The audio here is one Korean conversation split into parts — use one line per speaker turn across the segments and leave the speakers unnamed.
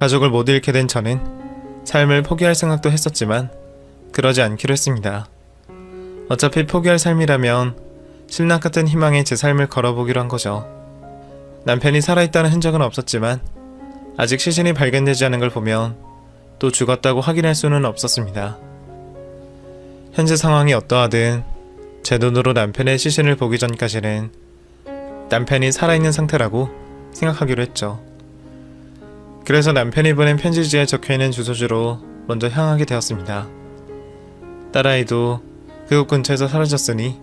가족을 못 잃게 된 저는 삶을 포기할 생각도 했었지만 그러지 않기로 했습니다. 어차피 포기할 삶이라면 신락 같은 희망에 제 삶을 걸어보기로 한 거죠. 남편이 살아있다는 흔적은 없었지만 아직 시신이 발견되지 않은 걸 보면 또 죽었다고 확인할 수는 없었습니다. 현재 상황이 어떠하든 제 눈으로 남편의 시신을 보기 전까지는 남편이 살아있는 상태라고 생각하기로 했죠. 그래서 남편이 보낸 편지지에 적혀있는 주소지로 먼저 향하게 되었습니다. 딸아이도 그곳 근처에서 사라졌으니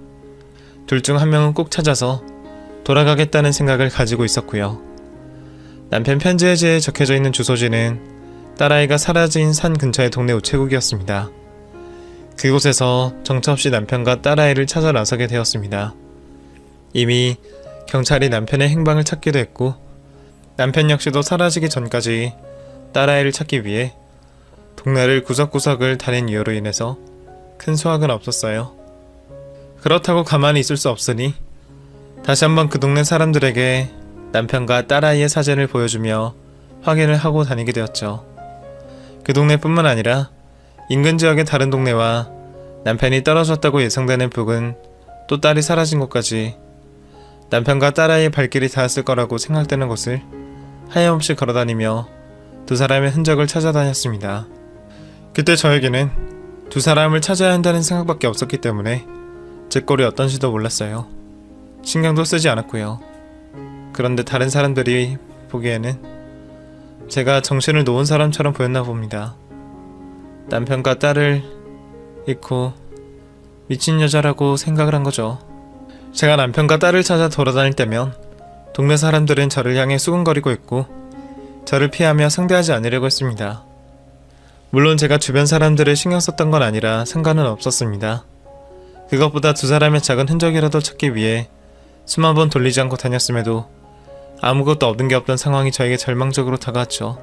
둘 중 한 명은 꼭 찾아서 돌아가겠다는 생각을 가지고 있었고요. 남편 편지지에 적혀져 있는 주소지는 딸아이가 사라진 산 근처의 동네 우체국이었습니다. 그곳에서 정처 없이 남편과 딸아이를 찾아 나서게 되었습니다. 이미 경찰이 남편의 행방을 찾기도 했고 남편 역시도 사라지기 전까지 딸아이를 찾기 위해 동네를 구석구석을 다닌 이유로 인해서 큰 수확은 없었어요. 그렇다고 가만히 있을 수 없으니 다시 한번 그 동네 사람들에게 남편과 딸아이의 사진을 보여주며 확인을 하고 다니게 되었죠. 그 동네뿐만 아니라 인근 지역의 다른 동네와 남편이 떨어졌다고 예상되는 부근 또 딸이 사라진 곳까지 남편과 딸아이의 발길이 닿았을 거라고 생각되는 곳을 하염없이 걸어다니며 두 사람의 흔적을 찾아다녔습니다. 그때 저에게는 두 사람을 찾아야 한다는 생각밖에 없었기 때문에 제 꼴이 어떤지도 몰랐어요. 신경도 쓰지 않았고요. 그런데 다른 사람들이 보기에는 제가 정신을 놓은 사람처럼 보였나 봅니다. 남편과 딸을 잃고 미친 여자라고 생각을 한 거죠. 제가 남편과 딸을 찾아 돌아다닐 때면 동네 사람들은 저를 향해 수근거리고 있고 저를 피하며 상대하지 않으려고 했습니다. 물론 제가 주변 사람들을 신경 썼던 건 아니라 상관은 없었습니다. 그것보다 두 사람의 작은 흔적이라도 찾기 위해 수만 번 돌리지 않고 다녔음에도 아무것도 얻은 게 없던 상황이 저에게 절망적으로 다가왔죠.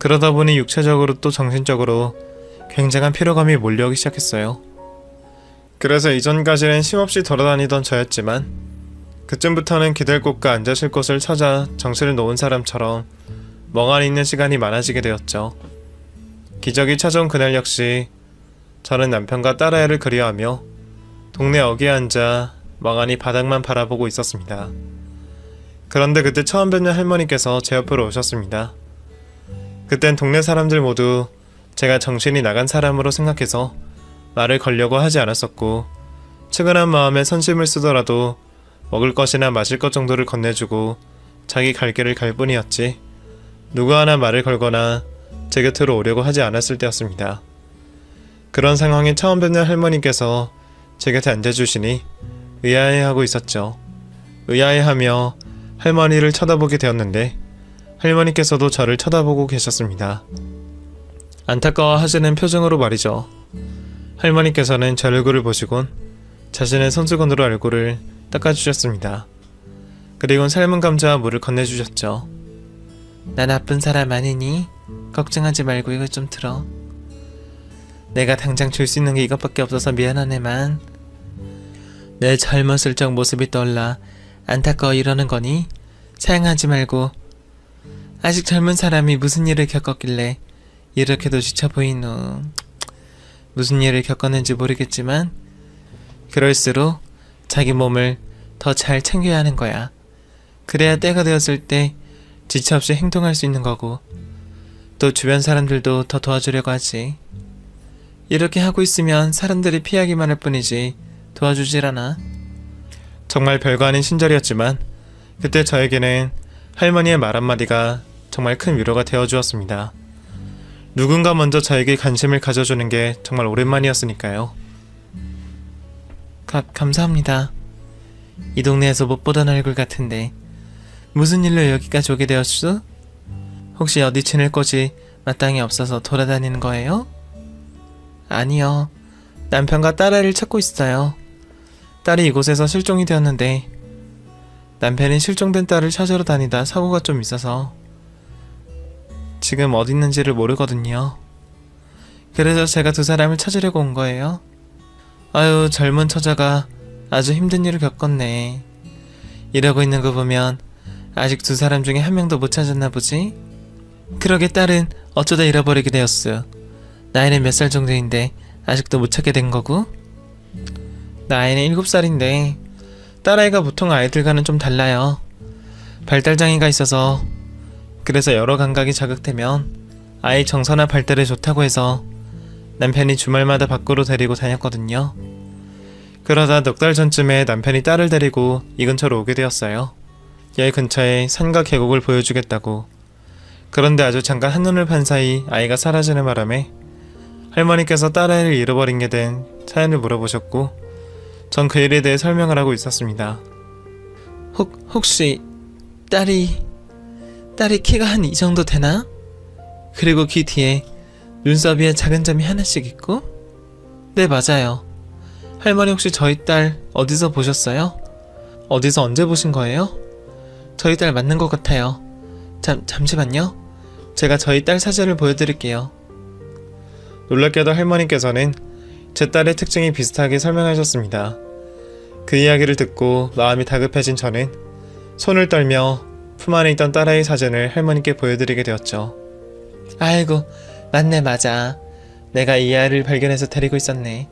그러다 보니 육체적으로 또 정신적으로 굉장한 피로감이 몰려오기 시작했어요. 그래서 이전까지는 쉼없이 돌아다니던 저였지만 그쯤부터는 기댈 곳과 앉으실 곳을 찾아 정신을 놓은 사람처럼 멍하니 있는 시간이 많아지게 되었죠. 기적이 찾아온 그날 역시 저는 남편과 딸아이를 그리워하며 동네 어귀에 앉아 멍하니 바닥만 바라보고 있었습니다. 그런데 그때 처음 뵙는 할머니께서 제 옆으로 오셨습니다. 그땐 동네 사람들 모두 제가 정신이 나간 사람으로 생각해서 말을 걸려고 하지 않았었고 측은한 마음에 선심을 쓰더라도 먹을 것이나 마실 것 정도를 건네주고 자기 갈 길을 갈 뿐이었지 누구 하나 말을 걸거나 제 곁으로 오려고 하지 않았을 때였습니다. 그런 상황에 처음 뵙는 할머니께서 제 곁에 앉아주시니 의아해하고 있었죠. 의아해하며 할머니를 쳐다보게 되었는데 할머니께서도 저를 쳐다보고 계셨습니다. 안타까워 하시는 표정으로 말이죠. 할머니께서는 제 얼굴을 보시곤 자신의 손수건으로 얼굴을 닦아주셨습니다. 그리곤 삶은 감자와 물을 건네주셨죠. 나 나쁜 사람 아니니? 걱정하지 말고 이거 좀 들어. 내가 당장 줄 수 있는 게 이것밖에 없어서 미안하네만. 내 젊었을 적 모습이 떠올라 안타까워 이러는 거니? 사양하지 말고. 아직 젊은 사람이 무슨 일을 겪었길래 이렇게도 지쳐 보이노. 무슨 일을 겪었는지 모르겠지만 그럴수록 자기 몸을 더 잘 챙겨야 하는 거야. 그래야 때가 되었을 때 지체 없이 행동할 수 있는 거고 또 주변 사람들도 더 도와주려고 하지. 이렇게 하고 있으면 사람들이 피하기만 할 뿐이지 도와주질 않아. 정말 별거 아닌 신절이었지만 그때 저에게는 할머니의 말 한마디가 정말 큰 위로가 되어 주었습니다. 누군가 먼저 저에게 관심을 가져주는 게 정말 오랜만이었으니까요. 가, 감사합니다. 이 동네에서 못 보던 얼굴 같은데 무슨 일로 여기까지 오게 되었슈? 혹시 어디 지낼 곳이 마땅히 없어서 돌아다니는 거예요? 아니요. 남편과 딸아이를 찾고 있어요. 딸이 이곳에서 실종이 되었는데 남편이 실종된 딸을 찾으러 다니다 사고가 좀 있어서 지금 어디 있는지를 모르거든요. 그래서 제가 두 사람을 찾으려고 온 거예요. 아유, 젊은 처자가 아주 힘든 일을 겪었네. 이러고 있는 거 보면 아직 두 사람 중에 한 명도 못 찾았나 보지?
그러게 딸은 어쩌다 잃어버리게 되었어. 나이는 몇 살 정도인데 아직도 못 찾게 된 거고? 나이는 일곱 살인데 딸아이가 보통 아이들과는 좀 달라요. 발달 장애가 있어서 그래서 여러 감각이 자극되면 아이 정서나 발달에 좋다고 해서 남편이 주말마다 밖으로 데리고 다녔거든요. 그러다 넉 달 전쯤에 남편이 딸을 데리고 이 근처로 오게 되었어요. 여기 근처에 산과 계곡을 보여주겠다고. 그런데 아주 잠깐 한눈을 판 사이 아이가 사라지는 바람에 할머니께서 딸아이를 잃어버린 게 된 사연을 물어보셨고 전 그 일에 대해 설명을 하고 있었습니다. 혹, 혹시 딸이 딸이 키가 한 이 정도 되나? 그리고 귀 뒤에 눈썹 위에 작은 점이 하나씩 있고? 네, 맞아요. 할머니 혹시 저희 딸 어디서 보셨어요? 어디서 언제 보신 거예요? 저희 딸 맞는 것 같아요. 잠, 잠시만요. 제가 저희 딸 사진을 보여드릴게요.
놀랍게도 할머니께서는 제 딸의 특징이 비슷하게 설명하셨습니다. 그 이야기를 듣고 마음이 다급해진 저는 손을 떨며 품 안에 있던 딸아이 사진을 할머니께 보여드리게 되었죠.
아이고, 맞네, 맞아. 내가 이 아이를 발견해서 데리고 있었네.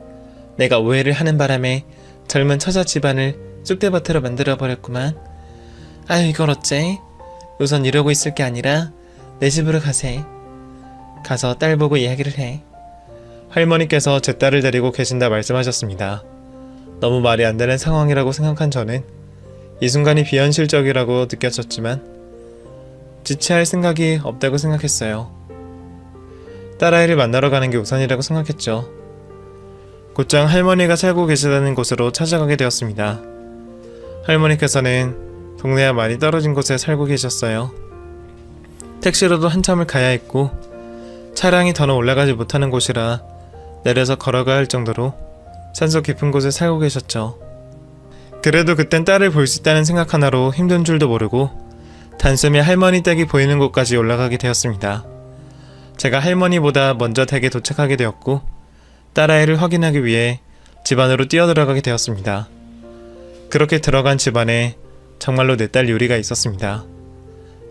내가 오해를 하는 바람에 젊은 처자 집안을 쑥대밭으로 만들어버렸구만. 아유, 이걸 어째? 우선 이러고 있을 게 아니라 내 집으로 가세. 가서 딸 보고 이야기를 해.
할머니께서 제 딸을 데리고 계신다 말씀하셨습니다. 너무 말이 안 되는 상황이라고 생각한 저는 이 순간이 비현실적이라고 느꼈었지만 지체할 생각이 없다고 생각했어요. 딸아이를 만나러 가는 게 우선이라고 생각했죠. 곧장 할머니가 살고 계시다는 곳으로 찾아가게 되었습니다. 할머니께서는 동네와 많이 떨어진 곳에 살고 계셨어요. 택시로도 한참을 가야 했고 차량이 더는 올라가지 못하는 곳이라 내려서 걸어가야 할 정도로 산속 깊은 곳에 살고 계셨죠. 그래도 그땐 딸을 볼 수 있다는 생각 하나로 힘든 줄도 모르고 단숨에 할머니 댁이 보이는 곳까지 올라가게 되었습니다. 제가 할머니보다 먼저 댁에 도착하게 되었고 딸아이를 확인하기 위해 집 안으로 뛰어들어가게 되었습니다. 그렇게 들어간 집 안에 정말로 내딸 유리가 있었습니다.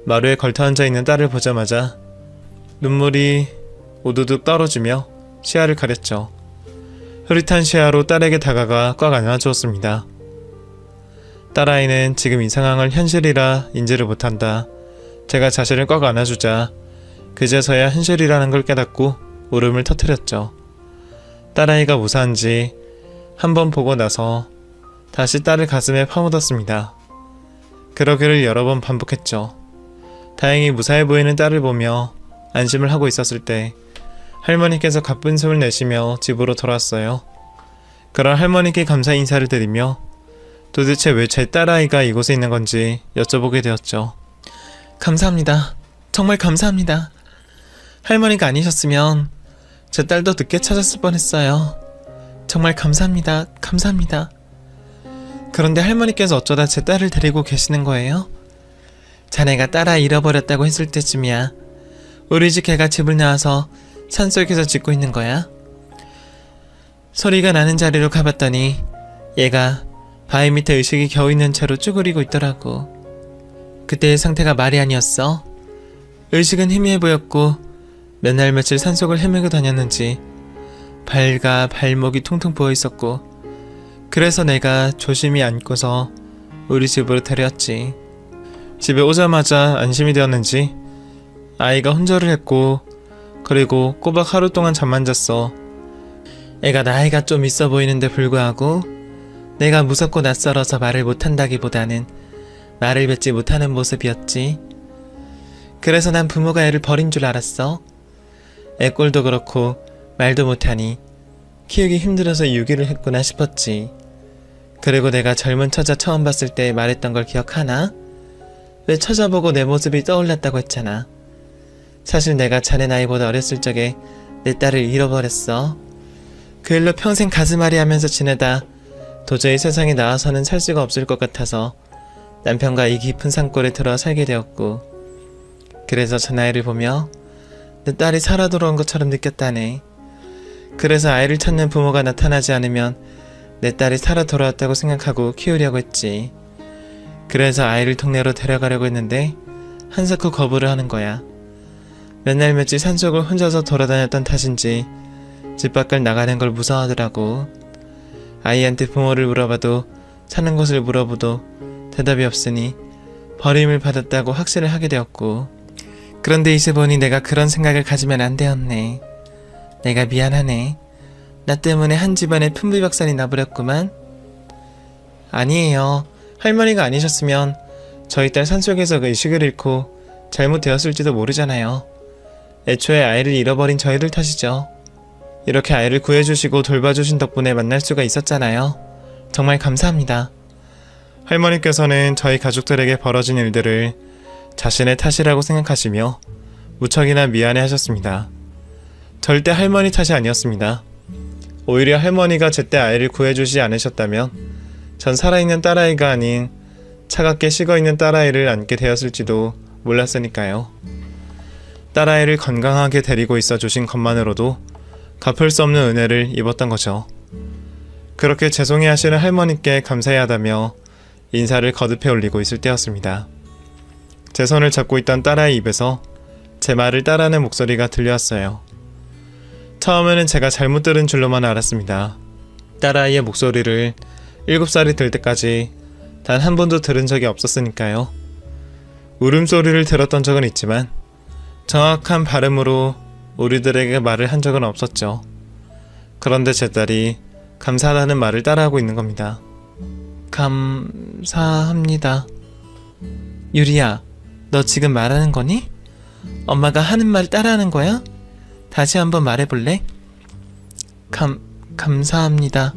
마루에 걸터 앉아 있는 딸을 보자마자 눈물이 우두둑 떨어지며 시야를 가렸죠. 흐릿한 시야로 딸에게 다가가 꽉 안아주었습니다. 딸아이는 지금 이 상황을 현실이라 인지를 못한다. 제가 자신을 꽉 안아주자 그제서야 현실이라는 걸 깨닫고 울음을 터뜨렸죠. 딸아이가 무사한지 한 번 보고 나서 다시 딸을 가슴에 파묻었습니다. 그러기를 여러 번 반복했죠. 다행히 무사해 보이는 딸을 보며 안심을 하고 있었을 때 할머니께서 가쁜 숨을 내쉬며 집으로 돌아왔어요. 그런 할머니께 감사 인사를 드리며 도대체 왜 제 딸아이가 이곳에 있는 건지 여쭤보게 되었죠.
감사합니다. 정말 감사합니다. 할머니가 아니셨으면 제 딸도 늦게 찾았을 뻔했어요. 정말 감사합니다. 감사합니다. 그런데 할머니께서 어쩌다 제 딸을 데리고 계시는 거예요? 자네가 딸아 잃어버렸다고 했을 때쯤이야. 우리 집 개가 집을 나와서 산속에서 짖고 있는 거야. 소리가 나는 자리로 가봤더니 얘가 바위 밑에 의식이 겨우 있는 채로 쭈그리고 있더라고. 그때의 상태가 말이 아니었어. 의식은 희미해 보였고 몇 날 며칠 산속을 헤매고 다녔는지 발과 발목이 퉁퉁 부어 있었고 그래서 내가 조심히 안고서 우리 집으로 데려왔지.
집에 오자마자 안심이 되었는지 아이가 혼절을 했고 그리고 꼬박 하루 동안 잠만 잤어.
애가 나이가 좀 있어 보이는데 불구하고 내가 무섭고 낯설어서 말을 못한다기보다는 말을 뱉지 못하는 모습이었지. 그래서 난 부모가 애를 버린 줄 알았어. 애 꼴도 그렇고 말도 못하니 키우기 힘들어서 유기를 했구나 싶었지. 그리고 내가 젊은 처자 처음 봤을 때 말했던 걸 기억하나? 왜 처자보고 내 모습이 떠올랐다고 했잖아. 사실 내가 자네 나이보다 어렸을 적에 내 딸을 잃어버렸어. 그 일로 평생 가슴앓이 하면서 지내다 도저히 세상에 나와서는 살 수가 없을 것 같아서 남편과 이 깊은 산골에 들어 살게 되었고 그래서 저 나이를 보며 내 딸이 살아 돌아온 것처럼 느꼈다네. 그래서 아이를 찾는 부모가 나타나지 않으면 내 딸이 살아 돌아왔다고 생각하고 키우려고 했지. 그래서 아이를 동네로 데려가려고 했는데 한사코 거부를 하는 거야. 맨날 며칠 산속을 혼자서 돌아다녔던 탓인지 집 밖을 나가는 걸 무서워하더라고. 아이한테 부모를 물어봐도 사는 곳을 물어보도 대답이 없으니 버림을 받았다고 확신을 하게 되었고 그런데 이제 보니 내가 그런 생각을 가지면 안 되었네. 내가 미안하네. 나 때문에 한 집안에 품비박산이 나버렸구만. 아니에요. 할머니가 아니셨으면 저희 딸 산속에서 그 의식을 잃고 잘못되었을지도 모르잖아요. 애초에 아이를 잃어버린 저희들 탓이죠. 이렇게 아이를 구해주시고 돌봐주신 덕분에 만날 수가 있었잖아요. 정말 감사합니다.
할머니께서는 저희 가족들에게 벌어진 일들을 자신의 탓이라고 생각하시며 무척이나 미안해 하셨습니다. 절대 할머니 탓이 아니었습니다. 오히려 할머니가 제때 아이를 구해주지 않으셨다면 전 살아있는 딸아이가 아닌 차갑게 식어있는 딸아이를 안게 되었을지도 몰랐으니까요. 딸아이를 건강하게 데리고 있어 주신 것만으로도 갚을 수 없는 은혜를 입었던 거죠. 그렇게 죄송해 하시는 할머니께 감사해야 하다며 인사를 거듭해 올리고 있을 때였습니다. 제 손을 잡고 있던 딸아이 입에서 제 말을 따라하는 목소리가 들려왔어요. 처음에는 제가 잘못 들은 줄로만 알았습니다. 딸아이의 목소리를 7살이 될 때까지 단 한 번도 들은 적이 없었으니까요. 울음소리를 들었던 적은 있지만 정확한 발음으로 우리들에게 말을 한 적은 없었죠. 그런데 제 딸이 감사하다는 말을 따라하고 있는 겁니다.
감사합니다. 유리야, 너 지금 말하는 거니? 엄마가 하는 말 따라하는 거야? 다시 한번 말해볼래? 감, 감사합니다.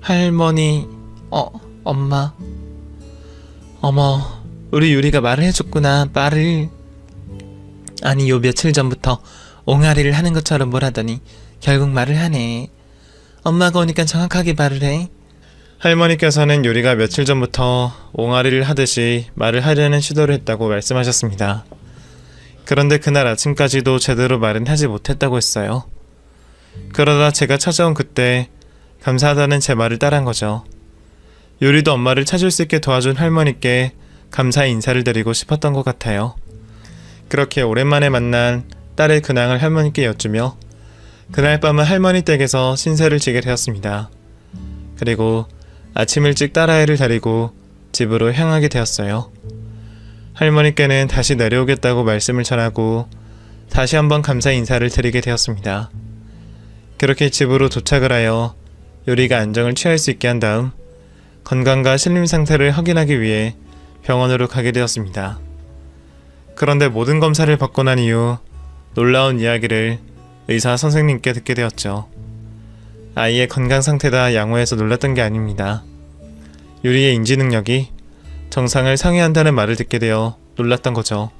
할머니, 어, 엄마. 어머, 우리 유리가 말을 해줬구나, 말을. 아니, 요 며칠 전부터 옹알이를 하는 것처럼 뭘 하더니 결국 말을 하네. 엄마가 오니까 정확하게 말을 해.
할머니께서는 요리가 며칠 전부터 옹알이를 하듯이 말을 하려는 시도를 했다고 말씀하셨습니다. 그런데 그날 아침까지도 제대로 말은 하지 못했다고 했어요. 그러다 제가 찾아온 그때 감사하다는 제 말을 따라한 거죠. 요리도 엄마를 찾을 수 있게 도와준 할머니께 감사의 인사를 드리고 싶었던 것 같아요. 그렇게 오랜만에 만난 딸의 근황을 할머니께 여쭈며 그날 밤은 할머니 댁에서 신세를 지게 되었습니다. 그리고 아침 일찍 딸아이를 데리고 집으로 향하게 되었어요. 할머니께는 다시 내려오겠다고 말씀을 전하고 다시 한번 감사 인사를 드리게 되었습니다. 그렇게 집으로 도착을 하여 요리가 안정을 취할 수 있게 한 다음 건강과 신림 상태를 확인하기 위해 병원으로 가게 되었습니다. 그런데 모든 검사를 받고 난 이후 놀라운 이야기를 의사 선생님께 듣게 되었죠. 아이의 건강 상태다 양호해서 놀랐던 게 아닙니다. 유리의 인지 능력이 정상을 상회한다는 말을 듣게 되어 놀랐던 거죠.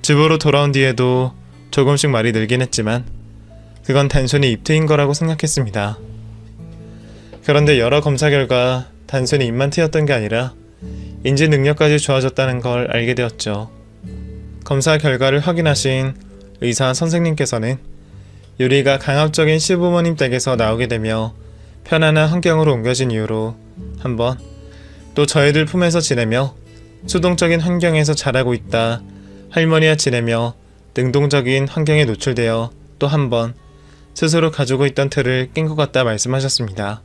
집으로 돌아온 뒤에도 조금씩 말이 늘긴 했지만 그건 단순히 입트인 거라고 생각했습니다. 그런데 여러 검사 결과 단순히 입만 트였던 게 아니라 인지 능력까지 좋아졌다는 걸 알게 되었죠. 검사 결과를 확인하신 의사 선생님께서는 유리가 강압적인 시부모님 댁에서 나오게 되며 편안한 환경으로 옮겨진 이후로 한번 또 저희들 품에서 지내며 수동적인 환경에서 자라고 있다 할머니와 지내며 능동적인 환경에 노출되어 또 한 번 스스로 가지고 있던 틀을 깬 것 같다 말씀하셨습니다.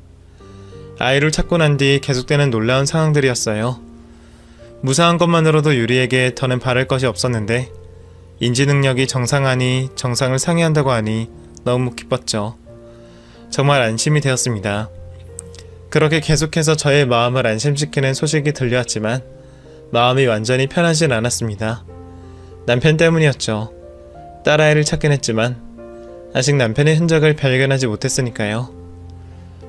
아이를 찾고 난 뒤 계속되는 놀라운 상황들이었어요. 무사한 것만으로도 유리에게 더는 바랄 것이 없었는데 인지 능력이 정상하니 정상을 상회한다고 하니 너무 기뻤죠. 정말 안심이 되었습니다. 그렇게 계속해서 저의 마음을 안심시키는 소식이 들려왔지만 마음이 완전히 편하진 않았습니다. 남편 때문이었죠. 딸아이를 찾긴 했지만 아직 남편의 흔적을 발견하지 못했으니까요.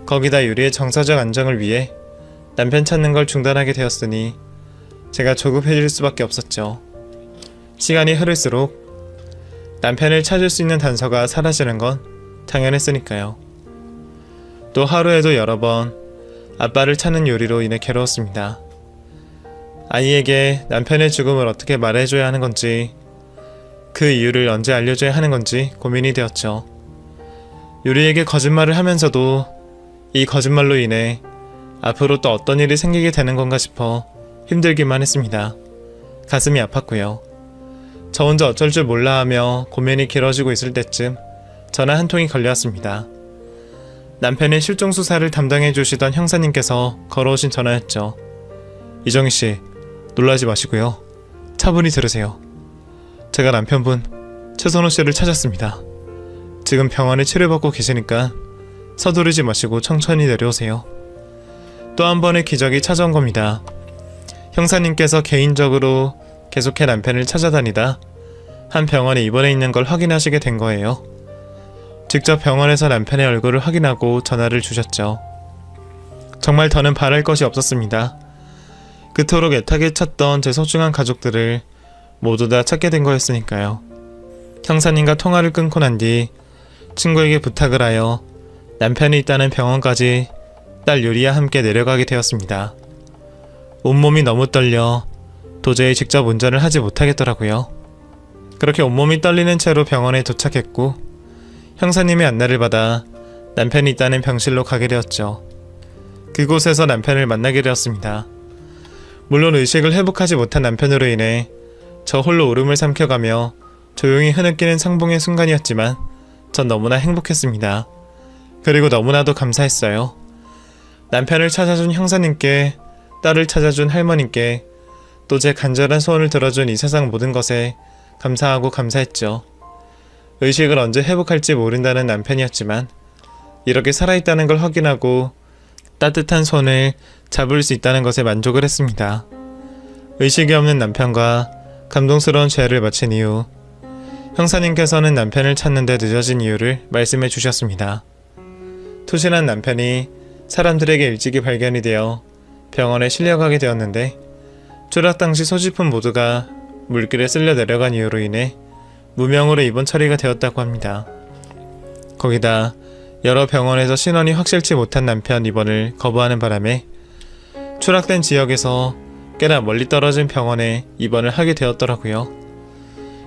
거기다 유리의 정서적 안정을 위해 남편 찾는 걸 중단하게 되었으니 제가 조급해질 수밖에 없었죠. 시간이 흐를수록 남편을 찾을 수 있는 단서가 사라지는 건 당연했으니까요. 또 하루에도 여러 번 아빠를 찾는 요리로 인해 괴로웠습니다. 아이에게 남편의 죽음을 어떻게 말해줘야 하는 건지, 그 이유를 언제 알려줘야 하는 건지 고민이 되었죠. 요리에게 거짓말을 하면서도 이 거짓말로 인해 앞으로 또 어떤 일이 생기게 되는 건가 싶어 힘들기만 했습니다. 가슴이 아팠고요. 저 혼자 어쩔 줄 몰라 하며 고민이 길어지고 있을 때쯤 전화 한 통이 걸려왔습니다. 남편의 실종 수사를 담당해 주시던 형사님께서 걸어오신 전화였죠. 이정희 씨, 놀라지 마시고요. 차분히 들으세요. 제가 남편분 최선호 씨를 찾았습니다. 지금 병원에 치료받고 계시니까 서두르지 마시고 천천히 내려오세요. 또 한 번의 기적이 찾아온 겁니다. 형사님께서 개인적으로 계속해 남편을 찾아다니다 한 병원에 입원해 있는 걸 확인하시게 된 거예요. 직접 병원에서 남편의 얼굴을 확인하고 전화를 주셨죠. 정말 더는 바랄 것이 없었습니다. 그토록 애타게 찾던 제 소중한 가족들을 모두 다 찾게 된 거였으니까요. 형사님과 통화를 끊고 난 뒤 친구에게 부탁을 하여 남편이 있다는 병원까지 딸 유리와 함께 내려가게 되었습니다. 온몸이 너무 떨려 도저히 직접 운전을 하지 못하겠더라고요. 그렇게 온몸이 떨리는 채로 병원에 도착했고 형사님의 안내를 받아 남편이 있다는 병실로 가게 되었죠. 그곳에서 남편을 만나게 되었습니다. 물론 의식을 회복하지 못한 남편으로 인해 저 홀로 울음을 삼켜가며 조용히 흐느끼는 상봉의 순간이었지만 전 너무나 행복했습니다. 그리고 너무나도 감사했어요. 남편을 찾아준 형사님께 딸을 찾아준 할머님께 또 제 간절한 소원을 들어준 이 세상 모든 것에 감사하고 감사했죠. 의식을 언제 회복할지 모른다는 남편이었지만 이렇게 살아있다는 걸 확인하고 따뜻한 손을 잡을 수 있다는 것에 만족을 했습니다. 의식이 없는 남편과 감동스러운 죄를 마친 이후 형사님께서는 남편을 찾는데 늦어진 이유를 말씀해 주셨습니다. 투신한 남편이 사람들에게 일찍이 발견이 되어 병원에 실려가게 되었는데 추락 당시 소지품 모두가 물길에 쓸려 내려간 이유로 인해 무명으로 입원 처리가 되었다고 합니다. 거기다 여러 병원에서 신원이 확실치 못한 남편 입원을 거부하는 바람에 추락된 지역에서 꽤나 멀리 떨어진 병원에 입원을 하게 되었더라고요.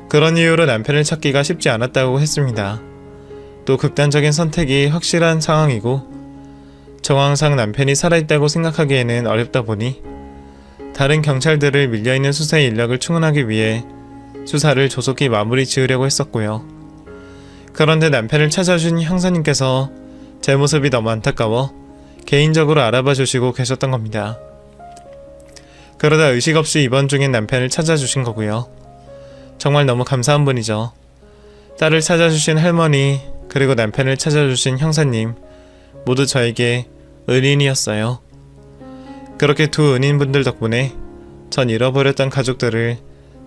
그런 이유로 남편을 찾기가 쉽지 않았다고 했습니다. 또 극단적인 선택이 확실한 상황이고 정황상 남편이 살아있다고 생각하기에는 어렵다 보니 다른 경찰들을 밀려있는 수사의 인력을 충원하기 위해 수사를 조속히 마무리 지으려고 했었고요. 그런데 남편을 찾아준 형사님께서 제 모습이 너무 안타까워 개인적으로 알아봐 주시고 계셨던 겁니다. 그러다 의식 없이 입원 중인 남편을 찾아주신 거고요. 정말 너무 감사한 분이죠. 딸을 찾아주신 할머니, 그리고 남편을 찾아주신 형사님, 모두 저에게 은인이었어요. 그렇게 두 은인분들 덕분에 전 잃어버렸던 가족들을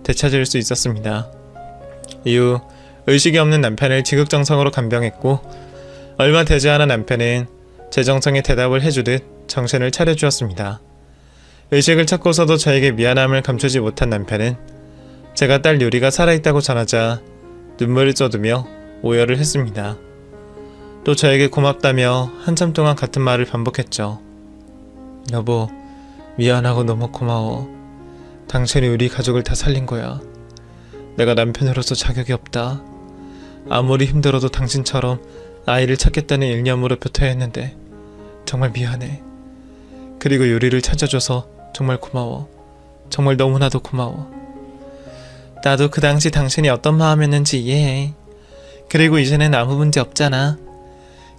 되찾을 수 있었습니다. 이후 의식이 없는 남편을 지극정성으로 간병했고 얼마 되지 않은 남편은 제 정성에 대답을 해주듯 정신을 차려주었습니다. 의식을 찾고서도 저에게 미안함을 감추지 못한 남편은 제가 딸 유리가 살아있다고 전하자 눈물을 쏟으며 오열을 했습니다. 또 저에게 고맙다며 한참 동안 같은 말을 반복했죠. 여보, 미안하고 너무 고마워. 당신이 우리 가족을 다 살린 거야. 내가 남편으로서 자격이 없다. 아무리 힘들어도 당신처럼 아이를 찾겠다는 일념으로 표태야 했는데 정말 미안해. 그리고 유리를 찾아줘서 정말 고마워. 정말 너무나도 고마워. 나도 그 당시 당신이 어떤 마음이었는지 이해해. 그리고 이제는 아무 문제 없잖아.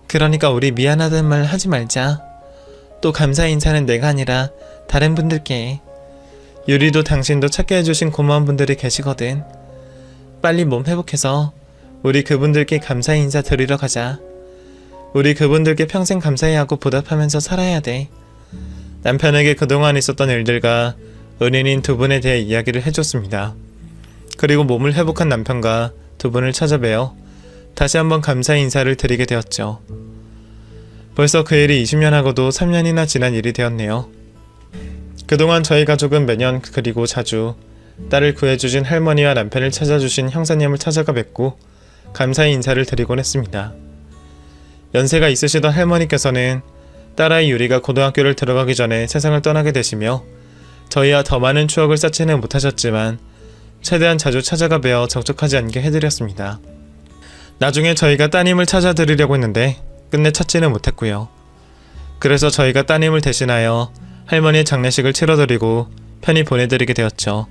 그러니까 우리 미안하다는 말 하지 말자. 또 감사 인사는 내가 아니라 다른 분들께 해. 유리도 당신도 찾게 해주신 고마운 분들이 계시거든. 빨리 몸 회복해서 우리 그분들께 감사 인사 드리러 가자. 우리 그분들께 평생 감사해야 하고 보답하면서 살아야 돼. 남편에게 그동안 있었던 일들과 은인인 두 분에 대해 이야기를 해줬습니다. 그리고 몸을 회복한 남편과 두 분을 찾아뵈어 다시 한번 감사 인사를 드리게 되었죠. 벌써 그 일이 20년 하고도 3년이나 지난 일이 되었네요. 그동안 저희 가족은 매년 그리고 자주 딸을 구해주신 할머니와 남편을 찾아주신 형사님을 찾아가 뵙고 감사의 인사를 드리곤 했습니다. 연세가 있으시던 할머니께서는 딸아이 유리가 고등학교를 들어가기 전에 세상을 떠나게 되시며 저희와 더 많은 추억을 쌓지는 못하셨지만 최대한 자주 찾아가 뵈어 적적하지 않게 해드렸습니다. 나중에 저희가 따님을 찾아드리려고 했는데 끝내 찾지는 못했고요. 그래서 저희가 따님을 대신하여 할머니의 장례식을 치러드리고 편히 보내드리게 되었죠.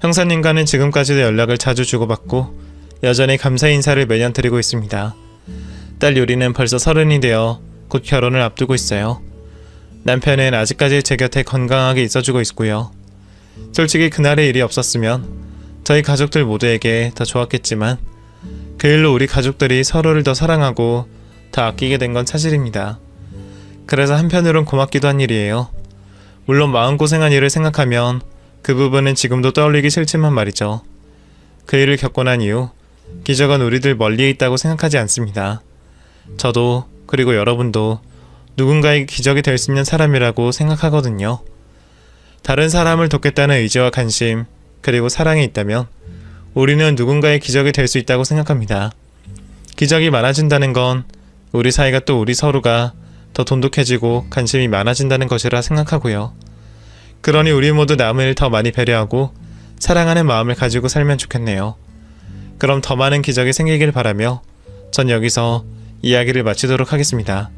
형사님과는 지금까지도 연락을 자주 주고받고 여전히 감사 인사를 매년 드리고 있습니다. 딸 요리는 벌써 서른이 되어 곧 결혼을 앞두고 있어요. 남편은 아직까지 제 곁에 건강하게 있어주고 있고요. 솔직히 그날의 일이 없었으면 저희 가족들 모두에게 더 좋았겠지만 그 일로 우리 가족들이 서로를 더 사랑하고 더 아끼게 된 건 사실입니다. 그래서 한편으론 고맙기도 한 일이에요. 물론 마음고생한 일을 생각하면 그 부분은 지금도 떠올리기 싫지만 말이죠. 그 일을 겪고 난 이후 기적은 우리들 멀리에 있다고 생각하지 않습니다. 저도 그리고 여러분도 누군가의 기적이 될 수 있는 사람이라고 생각하거든요. 다른 사람을 돕겠다는 의지와 관심 그리고 사랑이 있다면 우리는 누군가의 기적이 될 수 있다고 생각합니다. 기적이 많아진다는 건 우리 사이가 또 우리 서로가 더 돈독해지고 관심이 많아진다는 것이라 생각하고요. 그러니 우리 모두 남을 더 많이 배려하고 사랑하는 마음을 가지고 살면 좋겠네요. 그럼 더 많은 기적이 생기길 바라며 전 여기서 이야기를 마치도록 하겠습니다.